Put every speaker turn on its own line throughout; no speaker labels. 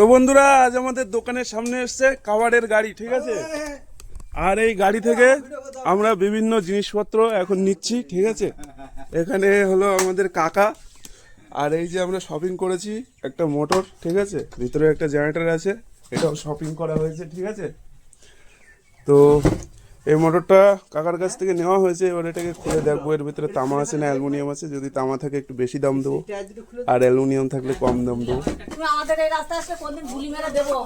তো বন্ধুরা আজ আমাদের দোকানের সামনে এসছে কাওয়ারের গাড়ি ঠিক আছে? আর এই গাড়ি থেকে আমরা বিভিন্ন জিনিসপত্র এখন নিচ্ছি ঠিক আছে? এখানে হলো আমাদের কাকা আর এই যে আমরা শপিং করেছি একটা মোটর ঠিক আছে? ভিতরে একটা জেনারেটর আছে এটাও শপিং করা হয়েছে ঠিক আছে? তো এই মোটরটা কাকার কাছ থেকে নেওয়া হয়েছে এবার এটাকে খুলে দেখব। এর ভিতরে তামা আছে না অ্যালুমিনিয়াম আছে। যদি তামা থাকে একটু বেশি দাম দেবো। আর অ্যালুমিনিয়াম থাকলে কম দাম দেবো।
তুমি আমাদের এই রাস্তায় আসলে কোনদিন গুলি মেরে দেবো?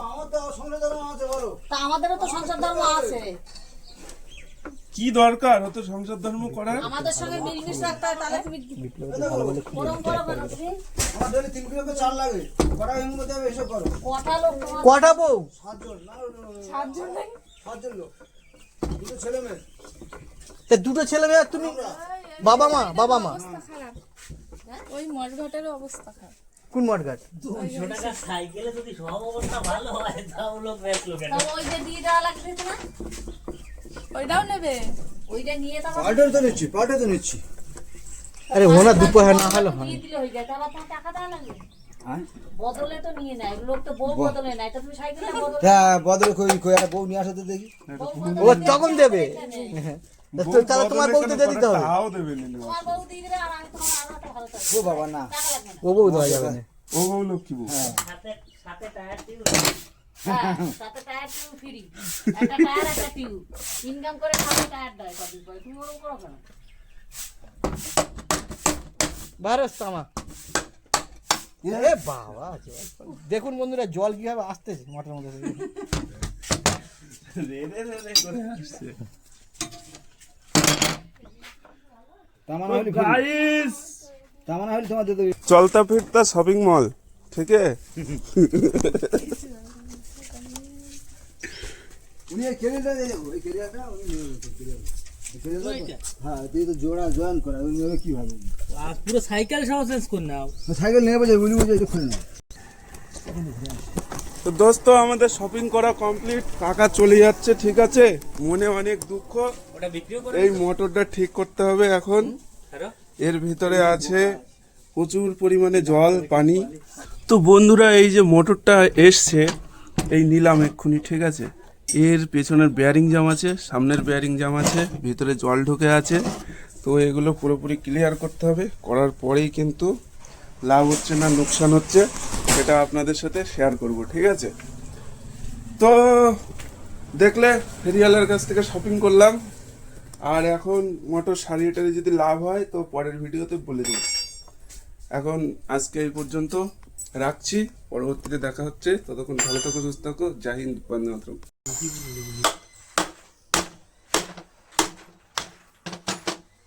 তা আমাদেরও তো সংসার ধর্ম আছে।
কি দরকার হতো সংসার ধর্ম করার?
আমাদের সঙ্গে মিলমিশ রাখতে হয় তাহলে তুমি ওরম করো
আমার ডেলি তিন কিলো করে চাল লাগে। কটা হিম মধ্যে এসব করো।
কটা লোক
কটা বউ?
সাতজন। না
সাতজন নেই
সাতজন লোক। দুটো ছেলে মেয়ে?
তা দুটো ছেলে মেয়ে তুমি? বাবা মা বাবা মা।
ওই মঠঘাটের অবস্থা খারাপ।
কোন মঠঘাট?
দুশো টাকা সাইকেলে যদি সব অবস্থা ভালো হয় তাও লোক বেচলো কেন
ওই যে দিয়ে দেওয়া লাগবে না
ওইটাও নেবে।
ওইটা নিয়ে তো আমার
তো নিচ্ছি পাউডার তো নিচ্ছি।
আরে ওনা দুপুর না হলো
টাকা দেওয়া লাগবে?
হ্যাঁ
বদলে তো নিয়ে নেয় লোক তো বউ বদলে নেয় তা তুমি সাইকেলে বদলে
হ্যাঁ বদলে কই কই একটা বউ নিয়ে আসো দেখি।
ও তখন দেবে। হ্যাঁ। তাহলে তোমার বউতে দিয়ে দিতে হবে।
তাও দেবে
তোমার বউ দিয়ে দিলে আর আমি তোমার আরও একটা ভালো
ও বাবা না।
ও বউ দেওয়া যাবে না।
ও বউ লক্ষ্মী বউ?
সাথে সাথে টায়ার টিউব।
হ্যাঁ টায়ার টিউ ফ্রি। একটা টায়ার একটা টিউ ইনকাম করে খাবে টায়ার দেয় কদিন পরে। তুমি ওরকম করো কেন?
ভারত তামা। এ দেখুন বন্ধুরা জল কীভাবে আসতেছে মাঠের মধ্যে
চলতা ফিরতা শপিং মল ঠিক হ্যাঁ তুই তো জোড়া জয়েন করা
কীভাবে? পুরো সাইকেল সহ শেষ করে নাও
সাইকেল নিয়ে বলছে উনি বলছে এটা খুলে নাও
তো দোস্ত আমাদের শপিং করা কমপ্লিট কাকা চলে যাচ্ছে ঠিক আছে? মনে অনেক দুঃখ। এই মোটরটা ঠিক করতে হবে এখন। এর ভিতরে আছে প্রচুর পরিমাণে জল পানি। তো বন্ধুরা এই যে মোটরটা এসছে এই নিলাম এক্ষুনি ঠিক আছে? এর পেছনের বেয়ারিং জাম আছে সামনের বেয়ারিং জাম আছে ভিতরে জল ঢুকে আছে। তো এগুলো পুরোপুরি ক্লিয়ার করতে হবে। করার পরেই কিন্তু লাভ হচ্ছে না লোকসান হচ্ছে, সেটা আপনাদের সাথে শেয়ার করব, ঠিক আছে? তো দেখলে ফেরিয়ালের কাছ থেকে শপিং করলাম। আর এখন মোটর সারিয়ে টারিয়ে যদি লাভ হয়, তো পরের ভিডিওতে বলে দেবো। এখন আজকে এই পর্যন্ত রাখছি। পরবর্তীতে দেখা হচ্ছে। ততক্ষণ ভালো থাকো, সুস্থ থাকো। জাহিন্দ বন্দে মাতরম।